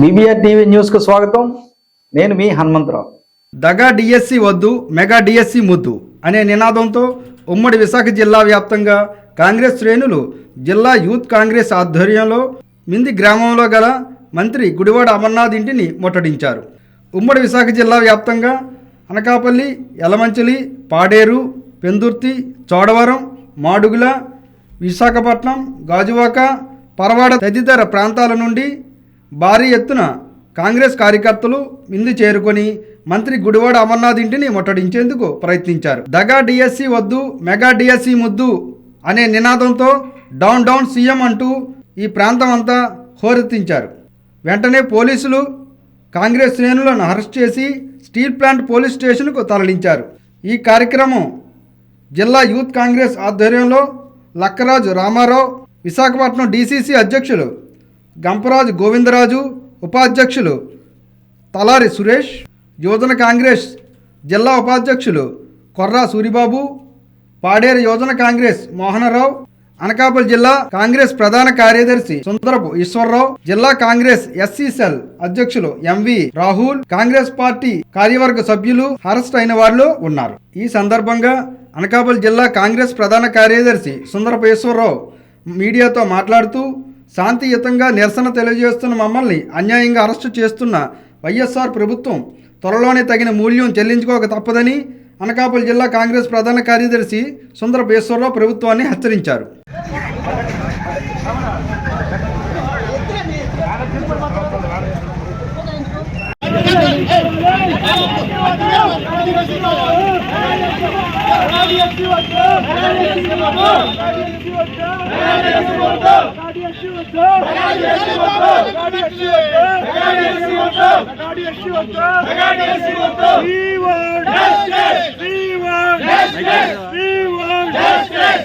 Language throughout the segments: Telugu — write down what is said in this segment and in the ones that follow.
బీబీఆర్ టీవీ న్యూస్కు స్వాగతం. నేను మీ హనుమంతరావు. దగా డిఎస్సి వద్దు మెగా డిఎస్సి ముద్దు అనే నినాదంతో ఉమ్మడి విశాఖ జిల్లా వ్యాప్తంగా కాంగ్రెస్ శ్రేణులు జిల్లా యూత్ కాంగ్రెస్ ఆధ్వర్యంలో మింది గ్రామంలో గల మంత్రి గుడివాడ అమర్నాథ్ ఇంటిని ముట్టడించారు. ఉమ్మడి విశాఖ జిల్లా వ్యాప్తంగా అనకాపల్లి యలమంచిలి పాడేరు పెందుర్తి చోడవరం మాడుగుల విశాఖపట్నం గాజువాక పరవాడ తదితర ప్రాంతాల నుండి భారీ ఎత్తున కాంగ్రెస్ కార్యకర్తలు మింది చేరుకొని మంత్రి గుడివాడ అమర్నాథ్ ఇంటిని ముట్టడించేందుకు ప్రయత్నించారు. దగా డిఎస్సి వద్దు మెగా డిఎస్సి ముద్దు అనే నినాదంతో డౌన్ డౌన్ సీఎం అంటూ ఈ ప్రాంతం అంతా హోరెత్తించారు. వెంటనే పోలీసులు కాంగ్రెస్ శ్రేణులను అరెస్ట్ చేసి స్టీల్ ప్లాంట్ పోలీస్ స్టేషన్కు తరలించారు. ఈ కార్యక్రమం జిల్లా యూత్ కాంగ్రెస్ ఆధ్వర్యంలో లక్కరాజు రామారావు విశాఖపట్నం డీసీసీ అధ్యక్షులు గంపరాజు గోవిందరాజు ఉపాధ్యక్షులు తలారి సురేష్ యువజన కాంగ్రెస్ జిల్లా ఉపాధ్యక్షులు కొర్రా సూరిబాబు పాడేరు యువజన కాంగ్రెస్ మోహనరావు అనకాపల్లి జిల్లా కాంగ్రెస్ ప్రధాన కార్యదర్శి సుందరపు ఈశ్వరరావు జిల్లా కాంగ్రెస్ ఎస్సీ సెల్ అధ్యక్షులు ఎంవి రాహుల్ కాంగ్రెస్ పార్టీ కార్యవర్గ సభ్యులు అరెస్ట్ అయిన వాళ్ళు ఉన్నారు. ఈ సందర్భంగా అనకాపల్లి జిల్లా కాంగ్రెస్ ప్రధాన కార్యదర్శి సుందరపు ఈశ్వరరావు మీడియాతో మాట్లాడుతూ శాంతియుతంగా నిరసన తెలియజేస్తున్న మమ్మల్ని అన్యాయంగా అరెస్టు చేస్తున్న వైఎస్ఆర్ ప్రభుత్వం త్వరలోనే తగిన మూల్యం చెల్లించుకోక తప్పదని అనకాపల్లి జిల్లా కాంగ్రెస్ ప్రధాన కార్యదర్శి సుందర బేశ్వరరావు ప్రభుత్వాన్ని హెచ్చరించారు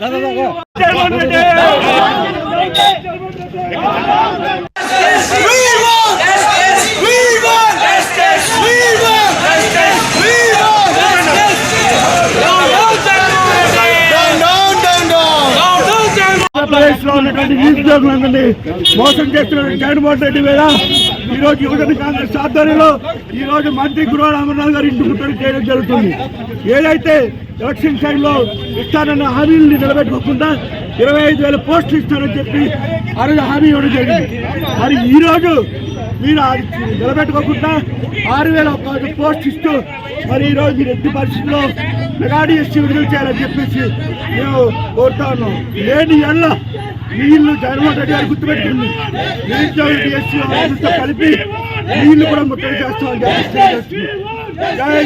দাদা দাদা ఉన్నటువంటి నిరుద్యోగులందరినీ మోసం చేస్తున్న జగన్మోహన్ రెడ్డి మీద ఈరోజు యువజన కాంగ్రెస్ ఆధ్వర్యంలో ఈరోజు మంత్రి గురువాడ అమర్నాథ్ గారు ఇంటి ముట్టడి చేయడం జరుగుతుంది. ఏదైతే ఎలక్షన్ టైంలో ఇస్తానన్న హామీలను నిలబెట్టుకోకుండా ఇరవై ఐదు వేల పోస్టులు ఇస్తానని చెప్పి ఆ రోజు హామీ ఇవ్వడం జరిగింది. మరి ఈరోజు మీరు అది నిలబెట్టుకోకుండా ఆరు వేల ఒక పోస్ట్ ఇస్తూ మరి ఈరోజు మీరు ఎట్టి పరిస్థితుల్లో మెగాడి ఎస్సీ విడుదల చేయాలని చెప్పేసి మేము కోరుతా ఉన్నాం. లేని ఎల్లో నీళ్ళు జగన్మోహన్ రెడ్డి గారు గుర్తుపెట్టుకుంది నిరుద్యోగ డిఎస్సీ వాళ్ళతో కలిపి నీళ్ళు కూడా ముట్టడి చేస్తామని చెప్పి జై